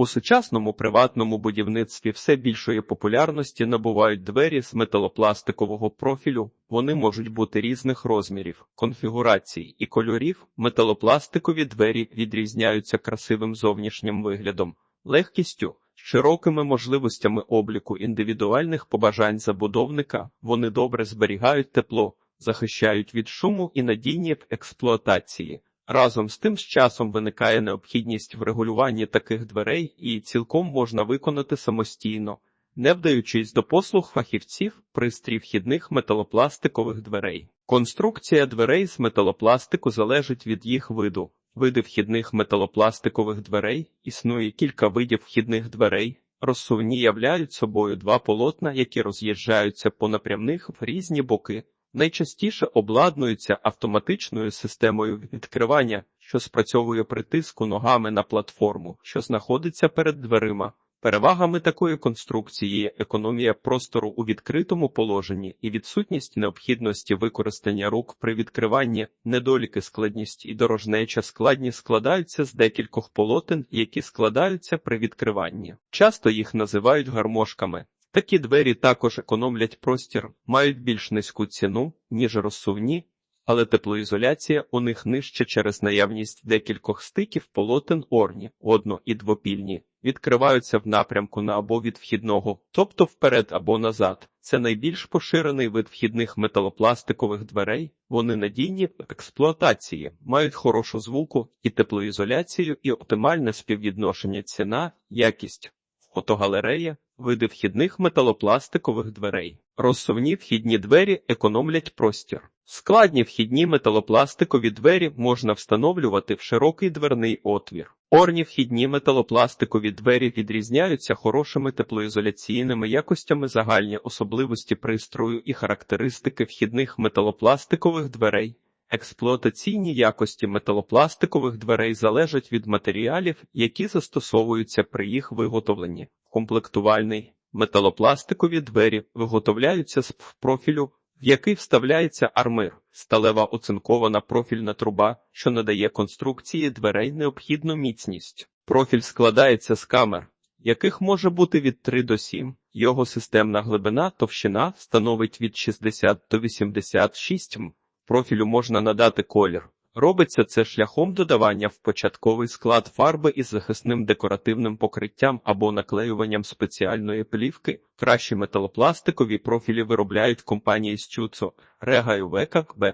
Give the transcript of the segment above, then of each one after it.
У сучасному приватному будівництві все більшої популярності набувають двері з металопластикового профілю. Вони можуть бути різних розмірів, конфігурацій і кольорів. Металопластикові двері відрізняються красивим зовнішнім виглядом, легкістю, широкими можливостями обліку індивідуальних побажань забудовника. Вони добре зберігають тепло, захищають від шуму і надійні в експлуатації. Разом з тим з часом виникає необхідність в регулюванні таких дверей і цілком можна виконати самостійно, не вдаючись до послуг фахівців пристрій вхідних металопластикових дверей. Конструкція дверей з металопластику залежить від їх виду. Види вхідних металопластикових дверей існує кілька видів вхідних дверей. Розсувні являють собою два полотна, які роз'їжджаються по напрямних в різні боки. Найчастіше обладнуються автоматичною системою відкривання, що спрацьовує при тиску ногами на платформу, що знаходиться перед дверима. Перевагами такої конструкції є економія простору у відкритому положенні і відсутність необхідності використання рук при відкриванні, недоліки складність і дорожнеча складні складаються з декількох полотен, які складаються при відкриванні. Часто їх називають гармошками. Такі двері також економлять простір, мають більш низьку ціну, ніж розсувні, але теплоізоляція у них нижче через наявність декількох стиків полотен орні, одно- і двопільні, відкриваються в напрямку на або від вхідного, тобто вперед або назад. Це найбільш поширений вид вхідних металопластикових дверей. Вони надійні в експлуатації, мають хорошу звуку і теплоізоляцію, і оптимальне співвідношення ціна, якість. Фотогалерея Види вхідних металопластикових дверей. Розсувні вхідні двері економлять простір. Складні вхідні металопластикові двері можна встановлювати в широкий дверний отвір. Орні вхідні металопластикові двері відрізняються хорошими теплоізоляційними якостями загальні особливості пристрою і характеристики вхідних металопластикових дверей. Експлуатаційні якості металопластикових дверей залежать від матеріалів, які застосовуються при їх виготовленні. Комплектувальний металопластикові двері виготовляються з профілю, в який вставляється армир, сталева оцинкована профільна труба, що надає конструкції дверей необхідну міцність. Профіль складається з камер, яких може бути від 3 до 7. Його системна глибина товщина становить від 60 до 86 м. Профілю можна надати колір. Робиться це шляхом додавання в початковий склад фарби із захисним декоративним покриттям або наклеюванням спеціальної плівки. Кращі металопластикові профілі виробляють компанії Стюцо, Рега і.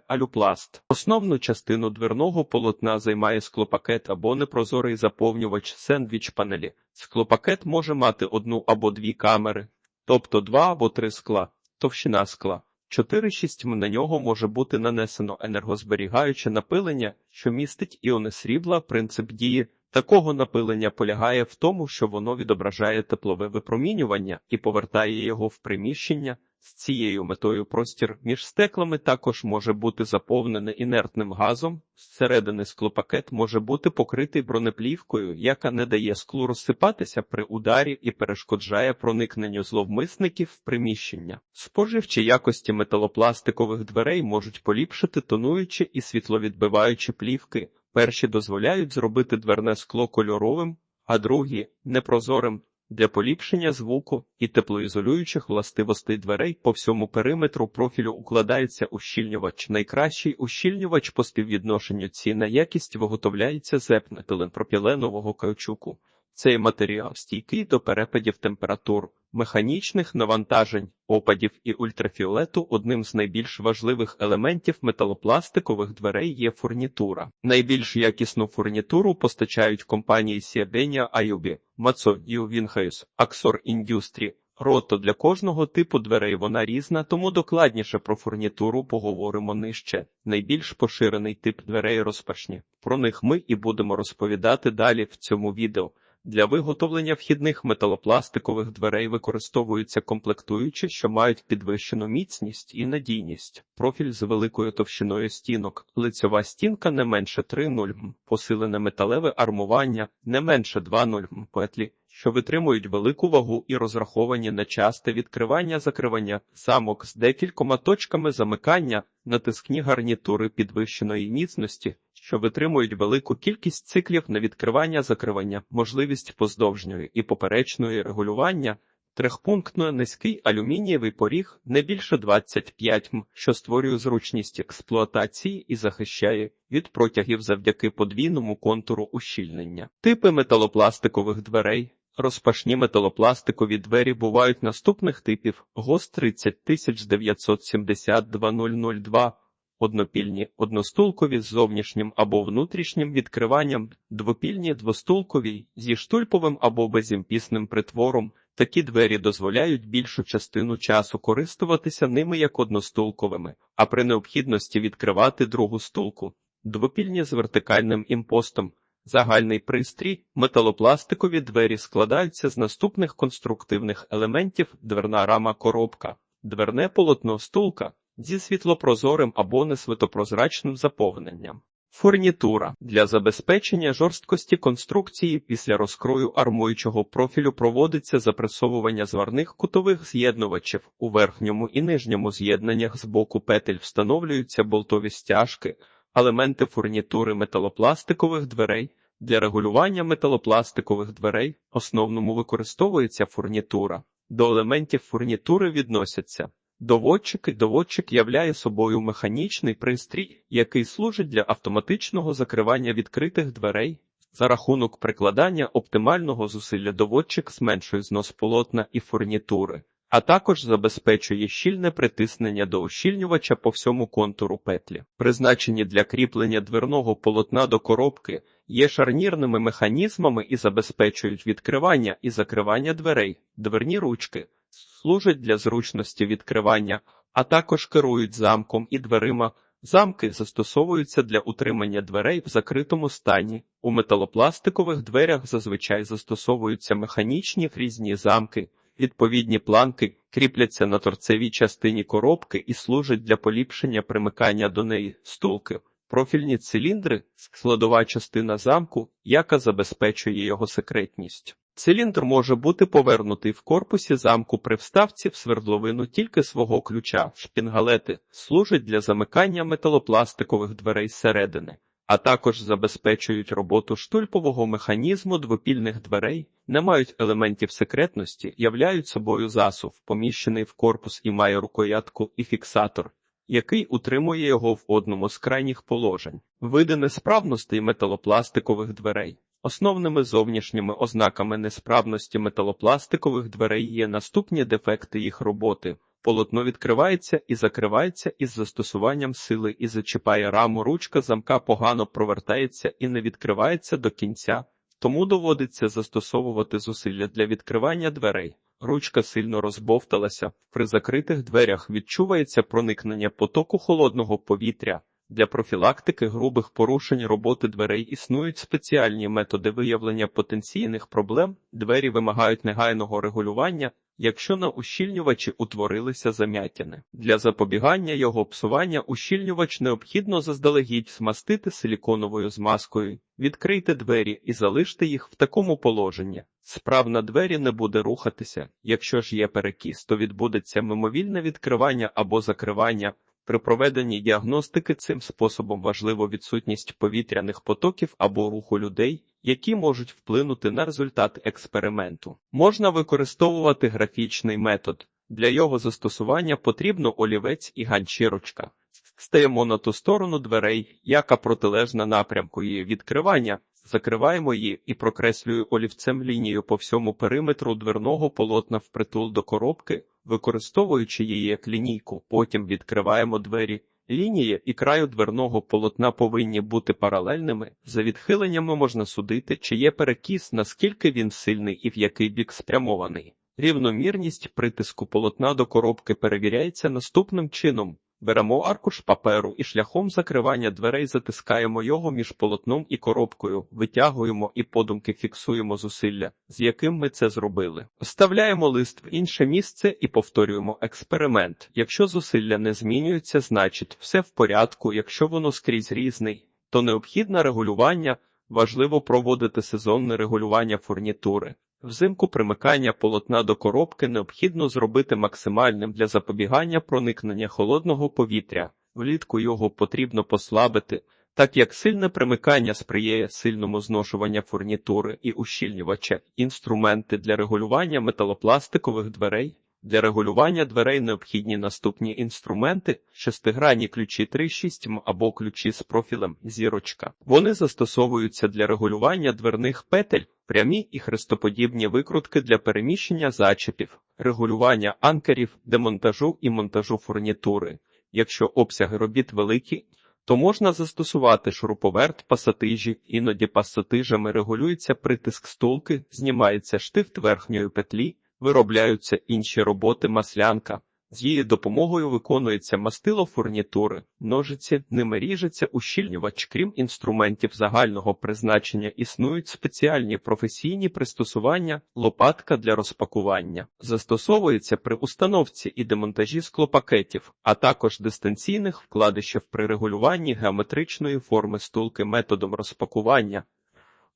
Алюпласт. Основну частину дверного полотна займає склопакет або непрозорий заповнювач сендвіч панелі. Склопакет може мати одну або дві камери, тобто два або три скла, товщина скла. 4-6 м на нього може бути нанесено енергозберігаюче напилення, що містить іони срібла. Принцип дії такого напилення полягає в тому, що воно відображає теплове випромінювання і повертає його в приміщення. З цією метою простір між стеклами також може бути заповнений інертним газом. Зсередини склопакет може бути покритий бронеплівкою, яка не дає склу розсипатися при ударі і перешкоджає проникненню зловмисників в приміщення. Споживчі якості металопластикових дверей можуть поліпшити тонуючі і світловідбиваючі плівки. Перші дозволяють зробити дверне скло кольоровим, а другі непрозорим. Для поліпшення звуку і теплоізолюючих властивостей дверей по всьому периметру профілю укладається ущільнювач. Найкращий ущільнювач по співвідношенню ціна якість виготовляється з епнетиленпропіленового каучуку. Цей матеріал стійкий до перепадів температур, механічних навантажень, опадів і ультрафіолету. Одним з найбільш важливих елементів металопластикових дверей є фурнітура. Найбільш якісну фурнітуру постачають компанії Сіабеня Аюбі, Мацо Ювінхайс, Аксор Індюстрі. Рото для кожного типу дверей вона різна, тому докладніше про фурнітуру поговоримо нижче. Найбільш поширений тип дверей розпашні. Про них ми і будемо розповідати далі в цьому відео. Для виготовлення вхідних металопластикових дверей використовуються комплектуючі, що мають підвищену міцність і надійність, профіль з великою товщиною стінок, лицьова стінка не менше 3,0 м, посилене металеве армування не менше 2,0 м, петлі, що витримують велику вагу і розраховані на часте відкривання-закривання, замок з декількома точками замикання, натискні гарнітури підвищеної міцності, що витримують велику кількість циклів на відкривання-закривання, можливість поздовжньої і поперечної регулювання, трьохпунктно низький алюмінієвий поріг не більше 25 м, що створює зручність експлуатації і захищає від протягів завдяки подвійному контуру ущільнення. Типи металопластикових дверей. Розпашні металопластикові двері бувають наступних типів ГОС 30972 однопільні, одностулкові з зовнішнім або внутрішнім відкриванням, двопільні, двостулкові зі штульповим або безімпісним притвором. Такі двері дозволяють більшу частину часу користуватися ними як одностулковими, а при необхідності відкривати другу стулку. Двопільні з вертикальним імпостом. Загальний пристрій, металопластикові двері складаються з наступних конструктивних елементів: дверна рама коробка, дверне полотно стулка зі світлопрозорим або несвітопрозрачним заповненням. Фурнітура для забезпечення жорсткості конструкції після розкрою армуючого профілю проводиться запресовування зварних кутових з'єднувачів. У верхньому і нижньому з'єднаннях з боку петель встановлюються болтові стяжки, елементи фурнітури металопластикових дверей. Для регулювання металопластикових дверей основному використовується фурнітура. До елементів фурнітури відносяться Доводчик і доводчик являє собою механічний пристрій, який служить для автоматичного закривання відкритих дверей. За рахунок прикладання оптимального зусилля доводчик зменшує знос полотна і фурнітури, а також забезпечує щільне притиснення до ущільнювача по всьому контуру петлі. Призначені для кріплення дверного полотна до коробки, є шарнірними механізмами і забезпечують відкривання і закривання дверей, дверні ручки служать для зручності відкривання, а також керують замком і дверима. Замки застосовуються для утримання дверей в закритому стані. У металопластикових дверях зазвичай застосовуються механічні фрізні замки. Відповідні планки кріпляться на торцевій частині коробки і служать для поліпшення примикання до неї стулки. Профільні циліндри складова частина замку, яка забезпечує його секретність. Циліндр може бути повернутий в корпусі замку при вставці в свердловину тільки свого ключа. Шпінгалети служать для замикання металопластикових дверей зсередини, а також забезпечують роботу штульпового механізму двопільних дверей, не мають елементів секретності, являють собою засув, поміщений в корпус і має рукоятку і фіксатор. Який утримує його в одному з крайніх положень, види несправностей металопластикових дверей. Основними зовнішніми ознаками несправності металопластикових дверей є наступні дефекти їх роботи. Полотно відкривається і закривається із застосуванням сили і зачіпає раму. Ручка замка погано провертається і не відкривається до кінця, тому доводиться застосовувати зусилля для відкривання дверей. Ручка сильно розбовталася. При закритих дверях відчувається проникнення потоку холодного повітря. Для профілактики грубих порушень роботи дверей існують спеціальні методи виявлення потенційних проблем. Двері вимагають негайного регулювання, якщо на ущільнювачі утворилися зам'ятини. Для запобігання його псування ущільнювач необхідно заздалегідь змастити силіконовою змазкою, відкрийте двері і залиште їх в такому положенні. Справна двері не буде рухатися. Якщо ж є перекіс, то відбудеться мимовільне відкривання або закривання. При проведенні діагностики цим способом важливо відсутність повітряних потоків або руху людей, які можуть вплинути на результат експерименту. Можна використовувати графічний метод. Для його застосування потрібно олівець і ганчірочка. Стаємо на ту сторону дверей, яка протилежна напрямку її відкривання, закриваємо її і прокреслюю олівцем лінію по всьому периметру дверного полотна впритул до коробки використовуючи її як лінійку, потім відкриваємо двері. Лінії і краю дверного полотна повинні бути паралельними. За відхиленнями можна судити, чи є перекіс, наскільки він сильний і в який бік спрямований. Рівномірність притиску полотна до коробки перевіряється наступним чином. Беремо аркуш паперу і шляхом закривання дверей затискаємо його між полотном і коробкою, витягуємо і подумки фіксуємо зусилля, з яким ми це зробили. Вставляємо лист в інше місце і повторюємо експеримент. Якщо зусилля не змінюються, значить все в порядку. Якщо воно скрізь різний, то необхідне регулювання. Важливо проводити сезонне регулювання фурнітури. Взимку примикання полотна до коробки необхідно зробити максимальним для запобігання проникнення холодного повітря. Влітку його потрібно послабити. Так як сильне примикання сприяє сильному зношуванню фурнітури і ущільнювача, інструменти для регулювання металопластикових дверей. Для регулювання дверей необхідні наступні інструменти: шестигранні ключі 3-6 м або ключі з профілем зірочка. Вони застосовуються для регулювання дверних петель, прямі і хрестоподібні викрутки для переміщення зачепів, регулювання анкерів, демонтажу і монтажу фурнітури. Якщо обсяги робіт великі, то можна застосувати шуруповерт пасатижі, іноді пасатижами регулюється притиск стулки, знімається штифт верхньої петлі, виробляються інші роботи маслянка. З її допомогою виконується мастило фурнітури, ножиці, ними ріжеться ущільнювач. Крім інструментів загального призначення, існують спеціальні професійні пристосування, лопатка для розпакування, застосовується при установці і демонтажі склопакетів, а також дистанційних вкладищів при регулюванні геометричної форми стулки методом розпакування,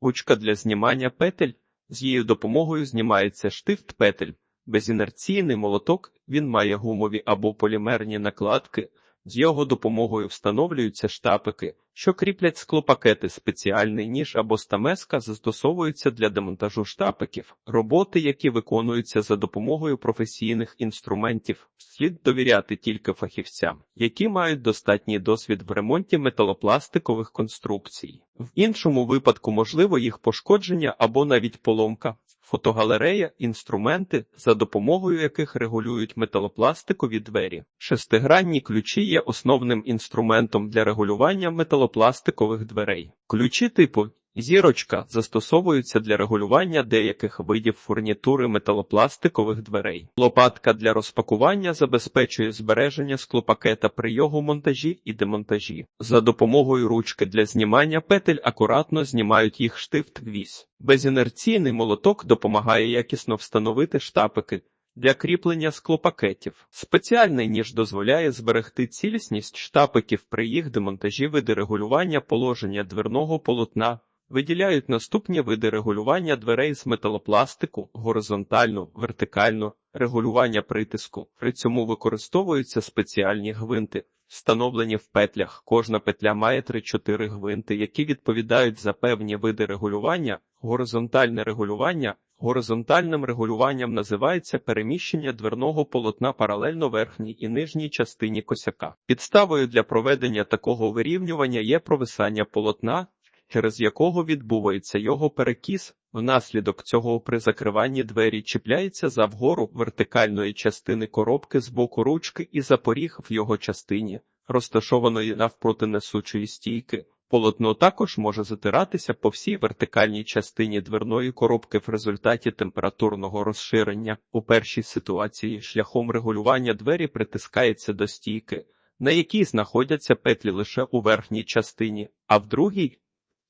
ручка для знімання петель. З її допомогою знімається штифт петель. Безінерційний молоток він має гумові або полімерні накладки. З його допомогою встановлюються штапики, що кріплять склопакети. Спеціальний ніж або стамеска застосовуються для демонтажу штапиків. Роботи, які виконуються за допомогою професійних інструментів, слід довіряти тільки фахівцям, які мають достатній досвід в ремонті металопластикових конструкцій. В іншому випадку можливо їх пошкодження або навіть поломка. Фотогалерея інструменти, за допомогою яких регулюють металопластикові двері. Шестигранні ключі є основним інструментом для регулювання металопластикових дверей. Ключі типу зірочка застосовуються для регулювання деяких видів фурнітури металопластикових дверей. Лопатка для розпакування забезпечує збереження склопакета при його монтажі і демонтажі. За допомогою ручки для знімання петель акуратно знімають їх штифт вісь. Безінерційний молоток допомагає якісно встановити штапики. Для кріплення склопакетів спеціальний ніж дозволяє зберегти цілісність штапиків при їх демонтажі види регулювання положення дверного полотна. Виділяють наступні види регулювання дверей з металопластику, горизонтальну, вертикальну, регулювання притиску. При цьому використовуються спеціальні гвинти, встановлені в петлях. Кожна петля має 3-4 гвинти, які відповідають за певні види регулювання. Горизонтальне регулювання Горизонтальним регулюванням називається переміщення дверного полотна паралельно верхній і нижній частині косяка. Підставою для проведення такого вирівнювання є провисання полотна, через якого відбувається його перекіс. Внаслідок цього при закриванні двері чіпляється за вгору вертикальної частини коробки з боку ручки і запоріг в його частині, розташованої навпроти несучої стійки. Полотно також може затиратися по всій вертикальній частині дверної коробки в результаті температурного розширення. У першій ситуації шляхом регулювання двері притискається до стійки, на якій знаходяться петлі лише у верхній частині, а в другій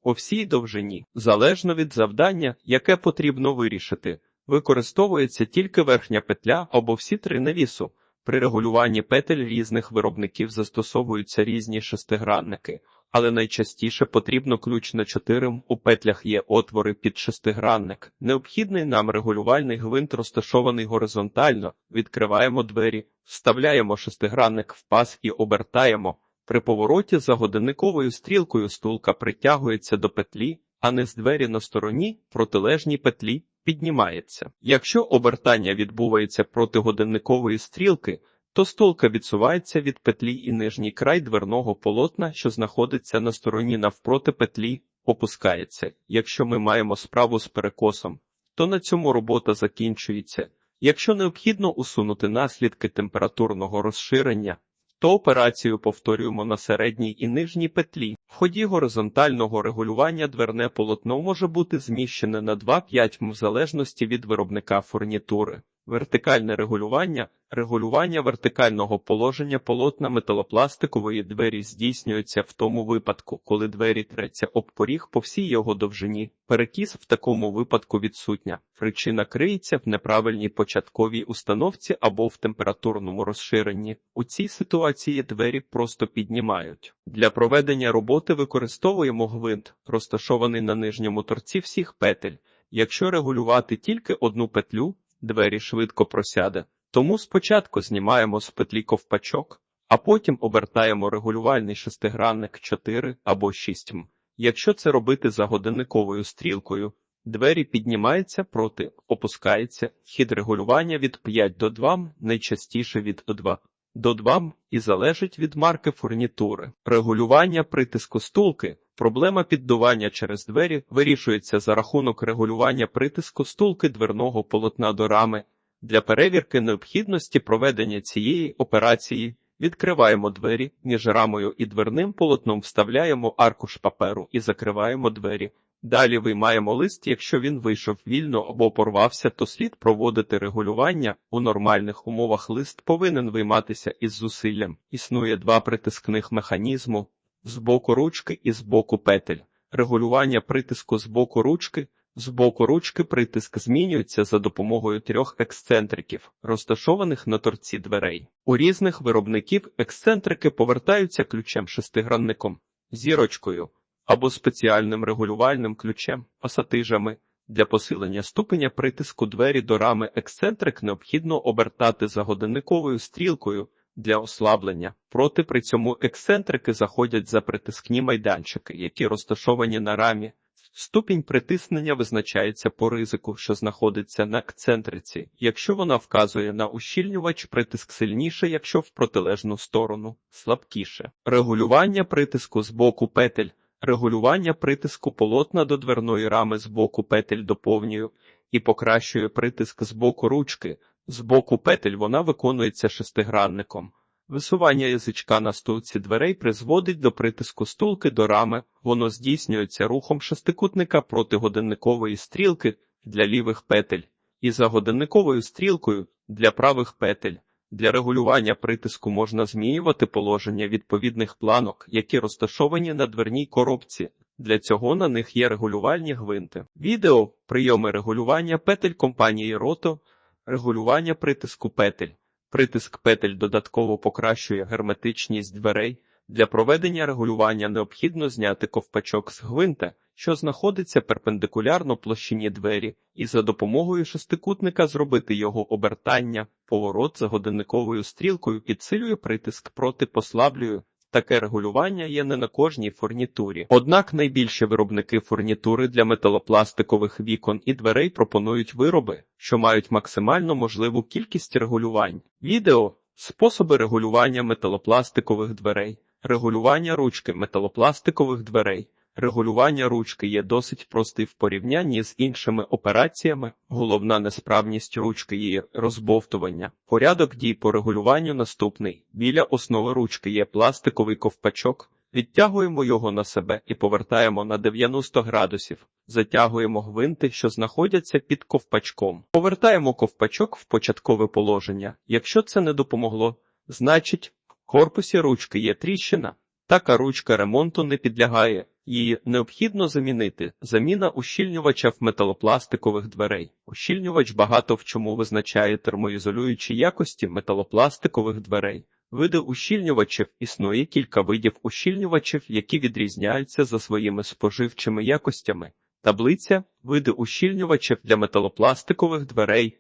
по всій довжині, залежно від завдання, яке потрібно вирішити, використовується тільки верхня петля або всі три навісу. При регулюванні петель різних виробників застосовуються різні шестигранники, але найчастіше потрібно ключ на 4 у петлях є отвори під шестигранник. Необхідний нам регулювальний гвинт розташований горизонтально, відкриваємо двері, вставляємо шестигранник в паз і обертаємо. При повороті за годинниковою стрілкою стулка притягується до петлі, а не з двері на стороні протилежній петлі піднімається. Якщо обертання відбувається проти годинникової стрілки, то стулка відсувається від петлі і нижній край дверного полотна, що знаходиться на стороні навпроти петлі, опускається. Якщо ми маємо справу з перекосом, то на цьому робота закінчується. Якщо необхідно усунути наслідки температурного розширення, то операцію повторюємо на середній і нижній петлі. В ході горизонтального регулювання дверне полотно може бути зміщене на 2-5 м в залежності від виробника фурнітури. Вертикальне регулювання регулювання вертикального положення полотна металопластикової двері здійснюється в тому випадку, коли двері треться об поріг по всій його довжині. Перекіс в такому випадку відсутня. Причина криється в неправильній початковій установці або в температурному розширенні. У цій ситуації двері просто піднімають. Для проведення роботи використовуємо гвинт, розташований на нижньому торці всіх петель. Якщо регулювати тільки одну петлю, двері швидко просяде. Тому спочатку знімаємо з петлі ковпачок, а потім обертаємо регулювальний шестигранник 4 або 6 м. Якщо це робити за годинниковою стрілкою, двері піднімаються проти, опускається, хід регулювання від 5 до 2, м, найчастіше від 2 до 2 і залежить від марки фурнітури. Регулювання притиску стулки. Проблема піддування через двері вирішується за рахунок регулювання притиску стулки дверного полотна до рами. Для перевірки необхідності проведення цієї операції відкриваємо двері між рамою і дверним полотном вставляємо аркуш паперу і закриваємо двері. Далі виймаємо лист, якщо він вийшов вільно або порвався, то слід проводити регулювання. У нормальних умовах лист повинен вийматися із зусиллям. Існує два притискних механізму з боку ручки і з боку петель. Регулювання притиску з боку ручки. З боку ручки притиск змінюється за допомогою трьох ексцентриків, розташованих на торці дверей. У різних виробників ексцентрики повертаються ключем шестигранником, зірочкою або спеціальним регулювальним ключем, пасатижами. Для посилення ступеня притиску двері до рами ексцентрик необхідно обертати за годинниковою стрілкою для ослаблення. Проти при цьому ексцентрики заходять за притискні майданчики, які розташовані на рамі. Ступінь притиснення визначається по ризику, що знаходиться на ексцентриці. Якщо вона вказує на ущільнювач, притиск сильніше, якщо в протилежну сторону слабкіше. Регулювання притиску з боку петель. Регулювання притиску полотна до дверної рами з боку петель доповнює і покращує притиск з боку ручки. З боку петель вона виконується шестигранником. Висування язичка на стулці дверей призводить до притиску стулки до рами, воно здійснюється рухом шестикутника проти годинникової стрілки для лівих петель і за годинниковою стрілкою для правих петель. Для регулювання притиску можна змінювати положення відповідних планок, які розташовані на дверній коробці. Для цього на них є регулювальні гвинти. Відео прийоми регулювання петель компанії Roto, регулювання притиску петель. Притиск петель додатково покращує герметичність дверей. Для проведення регулювання необхідно зняти ковпачок з гвинта, що знаходиться перпендикулярно площині двері, і за допомогою шестикутника зробити його обертання, поворот за годинниковою стрілкою підсилює притиск проти послаблює. Таке регулювання є не на кожній фурнітурі. Однак найбільші виробники фурнітури для металопластикових вікон і дверей пропонують вироби, що мають максимально можливу кількість регулювань. Відео способи регулювання металопластикових дверей, регулювання ручки металопластикових дверей. Регулювання ручки є досить простий в порівнянні з іншими операціями. Головна несправність ручки є розбовтування. Порядок дій по регулюванню наступний. Біля основи ручки є пластиковий ковпачок. Відтягуємо його на себе і повертаємо на 90 градусів. Затягуємо гвинти, що знаходяться під ковпачком. Повертаємо ковпачок в початкове положення. Якщо це не допомогло, значить корпусі ручки є тріщина. Така ручка ремонту не підлягає. Її необхідно замінити. Заміна ущільнювача в металопластикових дверей. Ущільнювач багато в чому визначає термоізолюючі якості металопластикових дверей. Види ущільнювачів існує кілька видів ущільнювачів, які відрізняються за своїми споживчими якостями. Таблиця види ущільнювачів для металопластикових дверей.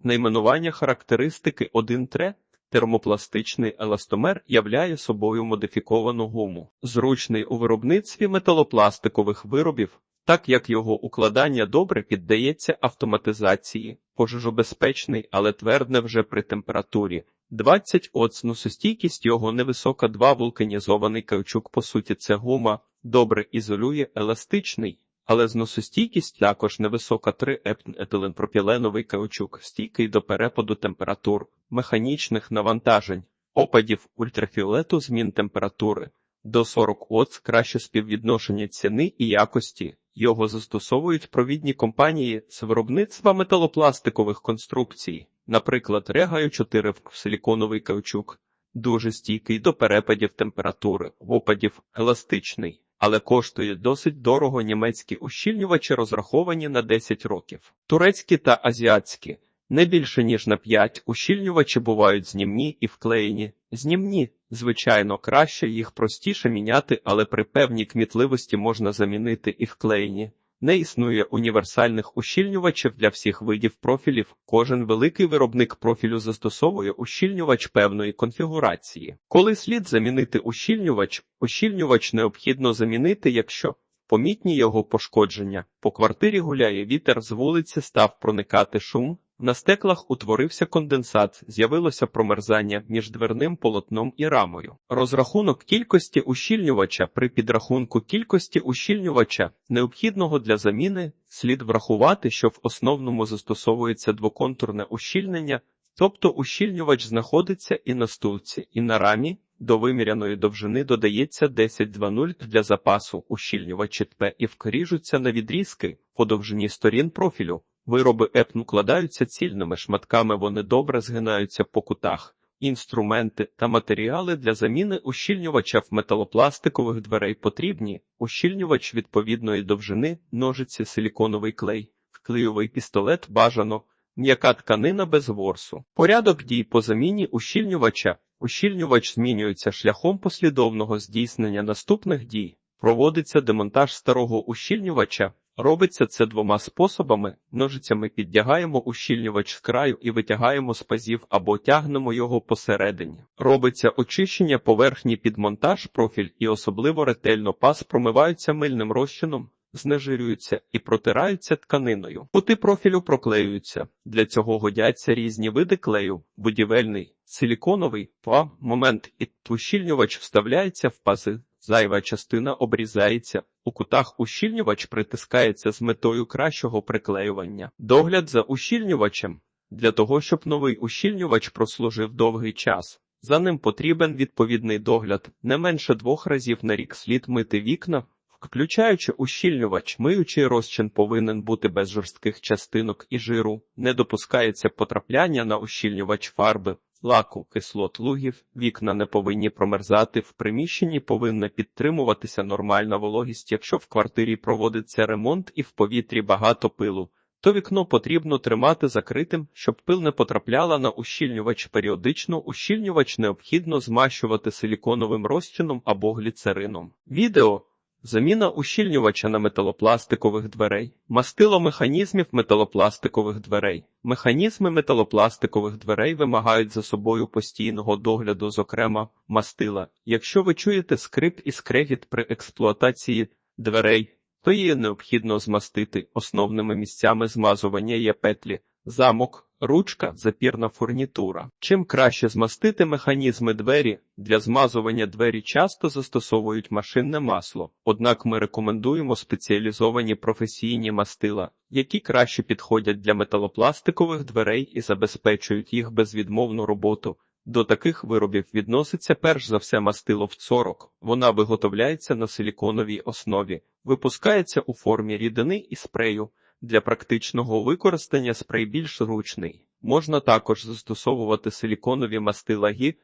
Найменування характеристики 1-3 Термопластичний еластомер являє собою модифіковану гуму, зручний у виробництві металопластикових виробів, так як його укладання добре піддається автоматизації, пожежобезпечний, але твердне вже при температурі. 20 оцносостійкість його невисока, 2 вулканізований каучук, по суті, це гума, добре ізолює, еластичний, але зносостійкість також невисока 3 етиленпропіленовий каучук, стійкий до перепаду температур, механічних навантажень, опадів ультрафіолету змін температури. До 40 Оц краще співвідношення ціни і якості. Його застосовують провідні компанії з виробництва металопластикових конструкцій, наприклад, Регаю 4 силіконовий каучук, дуже стійкий до перепадів температури, опадів, еластичний але коштує досить дорого німецькі ущільнювачі розраховані на 10 років. Турецькі та азіатські не більше ніж на 5 ущільнювачі бувають знімні і вклеєні. Знімні, звичайно, краще їх простіше міняти, але при певній кмітливості можна замінити і вклеєні. Не існує універсальних ущільнювачів для всіх видів профілів. Кожен великий виробник профілю застосовує ущільнювач певної конфігурації. Коли слід замінити ущільнювач, ущільнювач необхідно замінити, якщо помітні його пошкодження. По квартирі гуляє вітер, з вулиці став проникати шум. На стеклах утворився конденсат, з'явилося промерзання між дверним полотном і рамою. Розрахунок кількості ущільнювача при підрахунку кількості ущільнювача, необхідного для заміни, слід врахувати, що в основному застосовується двоконтурне ущільнення, тобто ущільнювач знаходиться і на стулці, і на рамі. До виміряної довжини додається 10-2-0 для запасу, ущільнювачі ТП і вкоріжуться на відрізки по довжині сторін профілю. Вироби епн укладаються цільними шматками, вони добре згинаються по кутах. Інструменти та матеріали для заміни ущільнювача в металопластикових дверей потрібні, ущільнювач відповідної довжини, ножиці, силіконовий клей, клейовий пістолет бажано, м'яка тканина без ворсу. Порядок дій по заміні ущільнювача. Ущільнювач змінюється шляхом послідовного здійснення наступних дій. Проводиться демонтаж старого ущільнювача. Робиться це двома способами: ножицями піддягаємо ущільнювач з краю і витягаємо з пазів або тягнемо його посередині. Робиться очищення поверхні під монтаж, профіль і особливо ретельно паз промиваються мильним розчином, знежирюються і протираються тканиною. Кути профілю проклеюються. Для цього годяться різні види клею: будівельний, силіконовий, па, момент і ущільнювач вставляється в пази. Зайва частина обрізається, у кутах ущільнювач притискається з метою кращого приклеювання. Догляд за ущільнювачем. Для того, щоб новий ущільнювач прослужив довгий час. За ним потрібен відповідний догляд. Не менше двох разів на рік слід мити вікна, включаючи ущільнювач, миючий розчин повинен бути без жорстких частинок і жиру, не допускається потрапляння на ущільнювач фарби, лаку, кислот лугів, вікна не повинні промерзати, в приміщенні повинна підтримуватися нормальна вологість, якщо в квартирі проводиться ремонт і в повітрі багато пилу. То вікно потрібно тримати закритим, щоб пил не потрапляла на ущільнювач періодично. Ущільнювач необхідно змащувати силіконовим розчином або гліцерином. Відео Заміна ущільнювача на металопластикових дверей, мастило механізмів металопластикових дверей. Механізми металопластикових дверей вимагають за собою постійного догляду, зокрема мастила. Якщо ви чуєте скрип і скрегіт при експлуатації дверей, то її необхідно змастити. Основними місцями змазування є петлі, замок, ручка, запірна фурнітура. Чим краще змастити механізми двері, для змазування двері часто застосовують машинне масло, однак ми рекомендуємо спеціалізовані професійні мастила, які краще підходять для металопластикових дверей і забезпечують їх безвідмовну роботу. До таких виробів відноситься перш за все мастило в цорок. Вона виготовляється на силіконовій основі, випускається у формі рідини і спрею. Для практичного використання спрей більш зручний. Можна також застосовувати силіконові мастила ГІР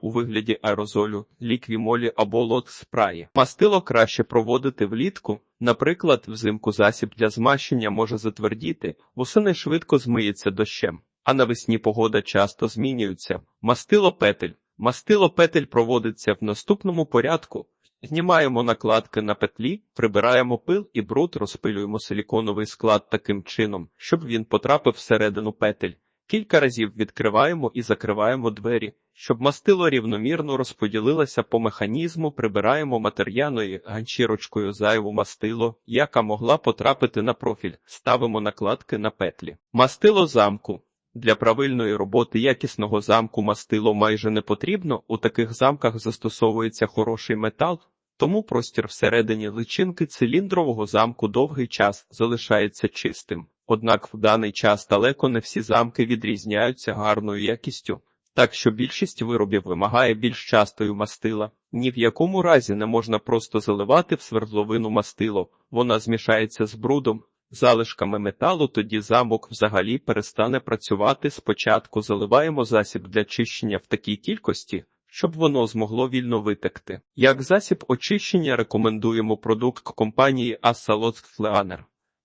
у вигляді аерозолю, ліквімолі або лот спраї. Мастило краще проводити влітку, наприклад, взимку засіб для змащення може затвердіти, восени швидко змиється дощем, а навесні погода часто змінюється. Мастило петель. Мастило петель проводиться в наступному порядку. Знімаємо накладки на петлі, прибираємо пил і бруд, розпилюємо силіконовий склад таким чином, щоб він потрапив всередину петель. Кілька разів відкриваємо і закриваємо двері, щоб мастило рівномірно розподілилося по механізму, прибираємо матер'яною ганчірочкою зайву мастило, яка могла потрапити на профіль, ставимо накладки на петлі. Мастило замку. Для правильної роботи якісного замку мастило майже не потрібно. У таких замках застосовується хороший метал, тому простір всередині личинки циліндрового замку довгий час залишається чистим. Однак в даний час далеко не всі замки відрізняються гарною якістю, так що більшість виробів вимагає більш частої мастила. Ні в якому разі не можна просто заливати в свердловину мастило, вона змішається з брудом, залишками металу, тоді замок взагалі перестане працювати. Спочатку заливаємо засіб для чищення в такій кількості, щоб воно змогло вільно витекти. Як засіб очищення рекомендуємо продукт компанії Assa Lost Fleaner.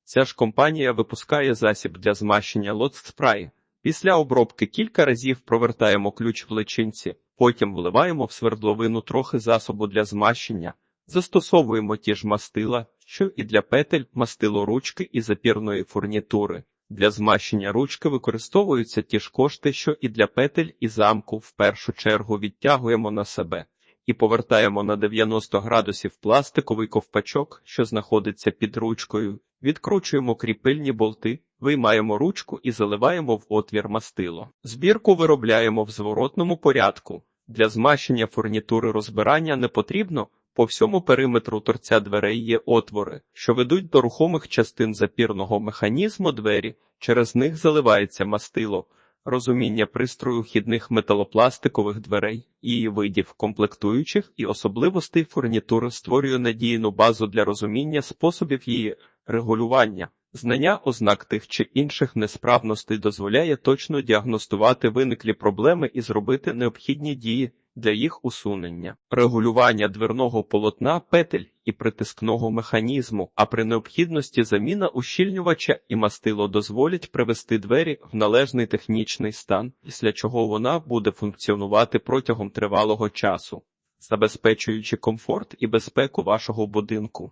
Ця ж компанія випускає засіб для змащення Spray. Після обробки кілька разів провертаємо ключ в личинці, потім вливаємо в свердловину трохи засобу для змащення, Застосовуємо ті ж мастила, що і для петель, мастило ручки і запірної фурнітури. Для змащення ручки використовуються ті ж кошти, що і для петель і замку. В першу чергу відтягуємо на себе і повертаємо на 90 градусів пластиковий ковпачок, що знаходиться під ручкою. Відкручуємо кріпильні болти, виймаємо ручку і заливаємо в отвір мастило. Збірку виробляємо в зворотному порядку. Для змащення фурнітури розбирання не потрібно. По всьому периметру торця дверей є отвори, що ведуть до рухомих частин запірного механізму двері, через них заливається мастило. Розуміння пристрою хідних металопластикових дверей, її видів, комплектуючих і особливостей фурнітури створює надійну базу для розуміння способів її регулювання. Знання ознак тих чи інших несправностей дозволяє точно діагностувати виниклі проблеми і зробити необхідні дії для їх усунення, регулювання дверного полотна, петель і притискного механізму, а при необхідності заміна ущільнювача і мастило дозволять привести двері в належний технічний стан, після чого вона буде функціонувати протягом тривалого часу, забезпечуючи комфорт і безпеку вашого будинку.